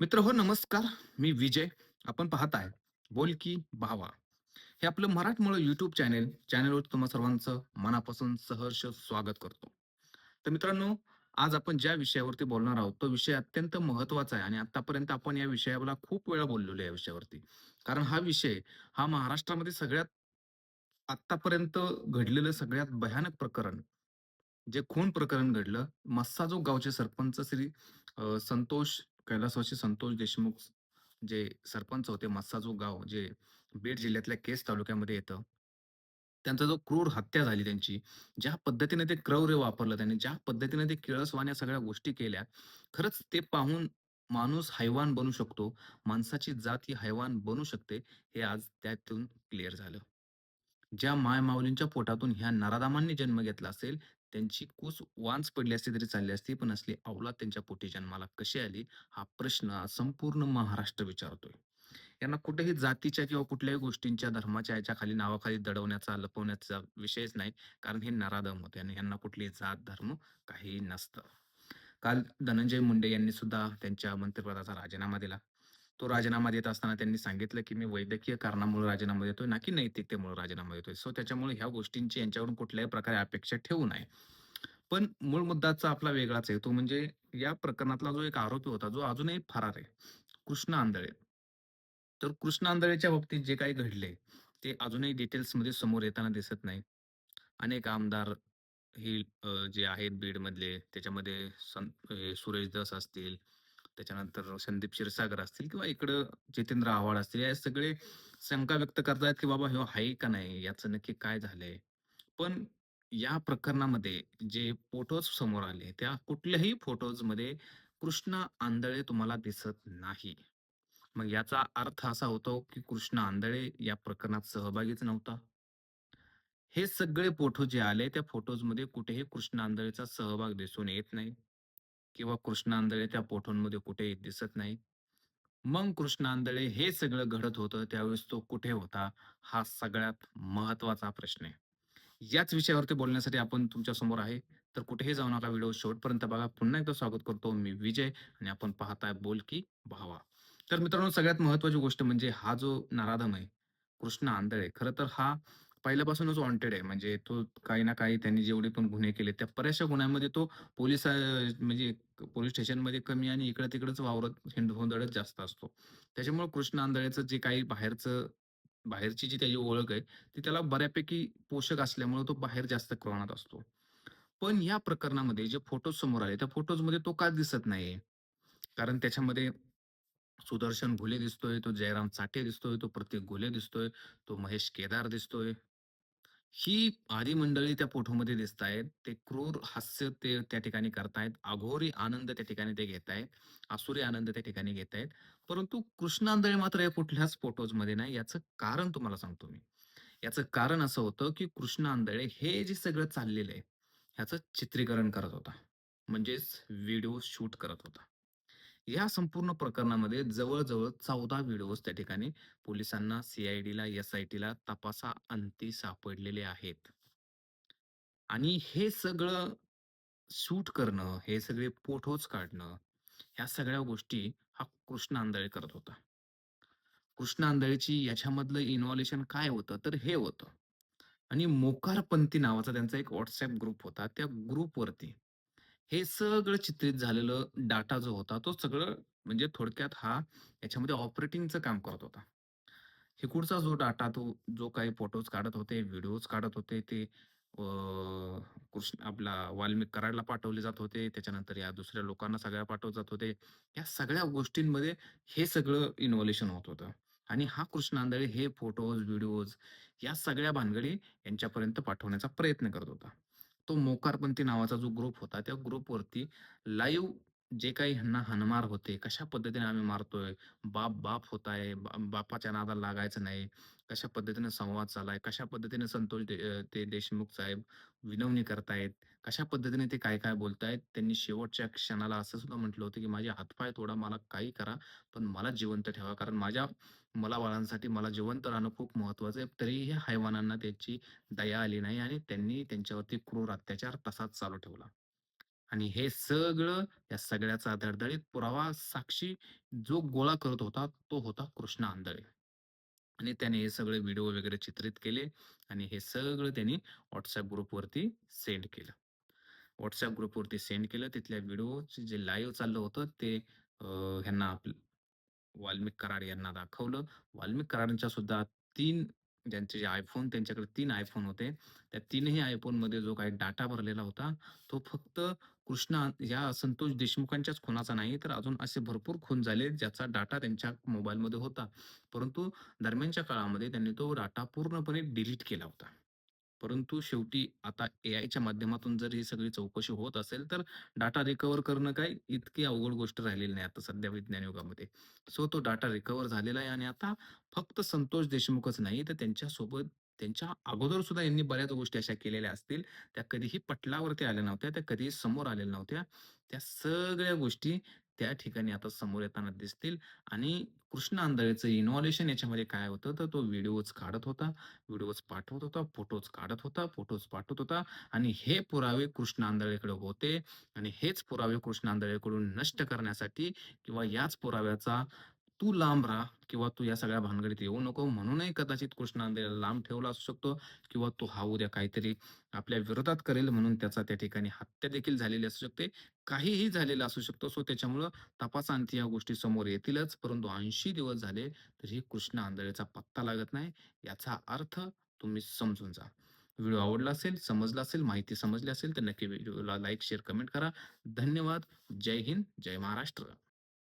मित्र हो नमस्कार. मी विजय. आपण पाहत आहे बोल की भावा. हे आपलं मराठमोळं युट्यूब चॅनेल. चॅनेलवर तुम्हा सर्वांचं मनापासून सहर्ष स्वागत करतो. तर मित्रांनो, आज आपण ज्या विषयावरती बोलणार आहोत, तो विषय अत्यंत महत्त्वाचा आहे आणि आतापर्यंत आपण या विषयाला खूप वेळा बोललेलो आहे या विषयावरती. कारण हा विषय हा महाराष्ट्रामध्ये सगळ्यात आतापर्यंत घडलेलं सगळ्यात भयानक प्रकरण, जे खून प्रकरण घडलं. मस्साजो गावचे सरपंच श्री संतोष कैलासवासी संतोष देशमुख जे सरपंच होते मस्साजोग गाव जे बीड जिल्ह्यातल्या केस तालुक्यामध्ये येतं. त्यांचा जो क्रूर हत्या झाली त्यांची, ज्या पद्धतीने ते क्रौर्य वापरलं त्यांनी, ज्या पद्धतीने ते किळसवाण्या सगळ्या गोष्टी केल्या, खरंच ते पाहून माणूस हैवान बनू शकतो. माणसाची जात ही हैवान बनू शकते, हे आज त्यातून क्लिअर झालं. ज्या मायमाऊलींच्या पोटातून ह्या नरादामांनी जन्म घेतला असेल, त्यांची कूस वांच पडली असती तरी चालली असती, पण असली अवलाद त्यांच्या पोटी जन्माला कशी आली? हा प्रश्न आज संपूर्ण महाराष्ट्र विचारतोय. यांना कुठेही जातीच्या किंवा कुठल्याही गोष्टींच्या, धर्माच्या याच्याखाली नावाखाली दडवण्याचा, लपवण्याचा विषयच नाही. कारण हे नराधम होते आणि यांना कुठली जात, धर्म काहीही नसतं. काल धनंजय मुंडे यांनी सुद्धा त्यांच्या मंत्रिपदाचा राजीनामा दिला. तो राजीनामा देत असताना त्यांनी सांगितलं, की मी वैद्यकीय कारणामुळे राजीनामा देतोय, ना की नैतिकतेमुळे राजीनामा देतोय. सो त्याच्यामुळे ह्या गोष्टींची यांच्याकडून कुठल्याही प्रकारे अपेक्षा ठेवू नये. पण मूळ मुद्दाचा आपला वेगळाच आहे. तो म्हणजे या प्रकरणातला जो एक आरोपी होता, जो अजूनही फरार आहे. कृष्ण आंधळे. तर कृष्ण आंधळेच्या बाबतीत जे काही घडले, ते अजूनही डिटेल्समध्ये समोर येताना दिसत नाही. अनेक आमदार हे जे आहेत बीडमधले, त्याच्यामध्ये सुरेश दास असतील, त्याच्यानंतर संदीप क्षीरसागर असतील किंवा इकडं जितेंद्र आव्हाड असतील, या सगळे शंका व्यक्त करतायत, की बाबा ह्यो आहे का नाही? याचं नक्की काय झालंय? पण या प्रकरणामध्ये जे फोटोज समोर आले, त्या कुठल्याही फोटोजमध्ये कृष्ण आंधळे तुम्हाला दिसत नाही. मग याचा अर्थ असा होतो, की कृष्ण आंधळे या प्रकरणात सहभागीच नव्हता. हे सगळे फोटो जे आले, त्या फोटोजमध्ये कुठेही कृष्ण आंधळेचा सहभाग दिसून येत नाही किंवा कृष्ण आंधळे त्या पोठोंमध्ये कुठेही दिसत नाही. मग कृष्ण आंधळे हे सगळं घडत होतं, त्यावेळेस तो कुठे होता? हा सगळ्यात महत्त्वाचा प्रश्न आहे. याच विषयावरती बोलण्यासाठी आपण तुमच्यासमोर आहे. तर कुठेही जाऊ नका. व्हिडिओ शेवटपर्यंत बघा. पुन्हा एकदा स्वागत करतो. मी विजय आणि आपण पाहताय बोल की भावा. तर मित्रांनो सगळ्यात महत्वाची गोष्ट म्हणजे हा जो नराधम आहे, कृष्ण आंधळे खरं तर हा पहिल्यापासूनच वॉन्टेड आहे. म्हणजे तो काही ना काही त्यांनी जेवढे पण गुन्हे केले, त्या बऱ्याचशा गुन्ह्यांमध्ये तो पोलीस म्हणजे पोलीस स्टेशनमध्ये कमी आणि इकडं-तिकडंच वावरत हिंडगोंदळच जास्त असतो. त्याच्यामुळे कृष्ण आंधळेचं जे काही बाहेरचं बाहेरची जी त्याची ओळख आहे, ती त्याला बऱ्यापैकी पोषक असल्यामुळे तो बाहेर जास्त प्रमाणात असतो. पण या प्रकरणामध्ये जे फोटोज समोर आले, त्या फोटोजमध्ये तो का दिसत नाहीये? कारण त्याच्यामध्ये सुदर्शन घुले दिसतोय, तो जयराम साठे दिसतोय, तो प्रतीक घुले दिसतोय, तो महेश केदार दिसतोय. ही आदी मंडळी त्या फोटोमध्ये दिसतायत. ते क्रूर हास्य ते त्या ठिकाणी करतायत. अघोरी आनंद त्या ठिकाणी ते घेतायत. आसुरी आनंद त्या ठिकाणी घेतायत. परंतु कृष्ण मात्र या कुठल्याच फोटोजमध्ये नाही. याचं कारण तुम्हाला सांगतो मी. याचं कारण असं होतं, की कृष्ण आंधळे हे जे सगळं चाललेलं आहे, ह्याचं चित्रीकरण करत होता. म्हणजेच व्हिडिओ शूट करत होता. या संपूर्ण प्रकरणामध्ये जवळजवळ चौदा व्हिडिओज त्या ठिकाणी पोलिसांना, सीआयडीला एस-आय-टीला तपासाअंती सापडलेले आहेत. आणि हे सगळं शूट करणं, हे सगळे फोटोज काढणं, ह्या सगळ्या गोष्टी हा कृष्ण आंधळे करत होता. कृष्ण आंधळेची याच्यामधलं इन्व्हॉल्युशन काय होतं? तर हे होतं आणि मोकारपंथी नावाचा त्यांचा एक व्हॉट्सअप ग्रुप होता. त्या ग्रुपवरती हे सगळं चित्रित झालेलं डाटा जो होता, तो सगळं म्हणजे थोडक्यात हा याच्यामध्ये ऑपरेटिंगचं काम करत होता. हिकडचा जो डाटा तो जो काही फोटोज काढत होते, व्हिडिओज काढत होते, ते अ, कृष्ण आपला वाल्मिक कराडला पाठवले जात होते. त्याच्यानंतर या दुसऱ्या लोकांना सगळ्या पाठवले जात होते. या सगळ्या गोष्टींमध्ये हे सगळं इन्व्हॉल्युशन होत होतं. आणि हा कृष्ण आंधळे हे फोटोज, व्हिडिओज या सगळ्या भानगडी यांच्यापर्यंत पाठवण्याचा प्रयत्न करत होता. तो मोकारपंथी नावाचा जो ग्रुप होता, त्या ग्रुपवरती लाईव्ह जे काही ह्यांना हनमार होते, कशा पद्धतीने आम्ही मारतोय, बाप बाप होत आहे, बा बापाच्या नादाला लागायचं नाही, कशा पद्धतीने संवाद चालाय कशा पद्धतीने संतोष दे ते देशमुख साहेब विनवणी करतायत, कशा पद्धतीने ते काय-काय बोलतायत. त्यांनी शेवटच्या क्षणाला असं सुद्धा म्हटलं होतं, की "माझे हातपाय तोडा, मला काही करा, पण मला जिवंत ठेवा. कारण माझ्या मला बाळांसाठी मला जिवंत राहणं खूप महत्त्वाचं आहे." तरीही ह्या हैवानांना त्याची दया आली नाही आणि त्यांनी त्यांच्यावरती क्रूर अत्याचार तसाच चालू ठेवला. आणि हे सगळं या सगळ्याचा धडधडीत पुरावा साक्षी जो गोळा करत होता, तो होता कृष्णा आंधळे. आणि त्याने हे सगळे व्हिडिओ वगैरे चित्रित केले आणि हे सगळं त्यांनी व्हॉट्सअप ग्रुपवरती सेंड केलं. व्हॉट्सअप ग्रुपवरती सेंड केलं. तिथल्या व्हिडिओचे जे लाईव्ह चाललं होतं ते ह्यांना आपलं वाल्मिक कराड यांना दाखवलं. वाल्मिक करारांच्या सुद्धा तीन ज्यांचे जे आयफोन त्यांच्याकडे तीन आयफोन होते. त्या तीनही iPhoneमध्ये जो काही डाटा भरलेला होता, तो फक्त कृष्णा या संतोष देशमुखांच्याच खुनाचा नाही, तर अजून असे भरपूर खून झाले, ज्याचा डाटा त्यांच्या मोबाईलमध्ये होता. परंतु दरम्यानच्या काळामध्ये त्यांनी तो डाटा पूर्णपणे डिलीट केला होता. परंतु शेवटी आता एआयच्या माध्यमातून जर ही सगळी चौकशी होत असेल, तर डाटा रिकव्हर करणं काय इतकी अवघड गोष्ट राहिलेली नाही आता सध्या विज्ञान युगामध्ये. सो तो डाटा रिकव्हर झालेला आहे आणि आता फक्त संतोष देशमुखच नाही, तर त्यांच्यासोबत त्यांच्या अगोदर सुद्धा यांनी बऱ्याच गोष्टी अशा केलेल्या असतील. त्या कधीही पटलावरती आल्या नव्हत्या, त्या कधीही समोर आलेल्या नव्हत्या. त्या सगळ्या गोष्टी त्या ठिकाणी आता समोर येताना दिसतील. आणि कृष्ण आंधळेचं इन्व्हॉल्युशन याच्यामध्ये काय होतं, तर तो व्हिडिओज काढत होता, व्हिडिओज पाठवत होता, फोटोज काढत होता, फोटोज पाठवत होता. आणि हे पुरावे कृष्ण आंधळेकडे होते. आणि हेच पुरावे कृष्ण आंधळेकडून नष्ट करण्यासाठी किंवा याच पुराव्याचा तू लांब राहा किंवा तू या सगळ्या भानगडीत येऊ नको म्हणूनही कदाचित कृष्णाने लांब ठेवला असू शकतो किंवा तो हा उद्या काहीतरी आपल्या विरोधात करेल म्हणून त्याचा त्या ठिकाणी हत्या देखील झालेली असू शकते. काहीही झालेलं असू शकतो सो त्याच्यामुळं तपासांत या गोष्टी समोर येतीलच. परंतु 80 दिवस झाले तरीही कृष्ण आंधळेचा पत्ता लागत नाही. याचा अर्थ तुम्ही समजून जा. व्हिडिओ आवडला असेल, समजला असेल, माहिती समजली असेल तर नक्की व्हिडिओला लाईक, शेअर, कमेंट करा. धन्यवाद. जय हिंद, जय महाराष्ट्र.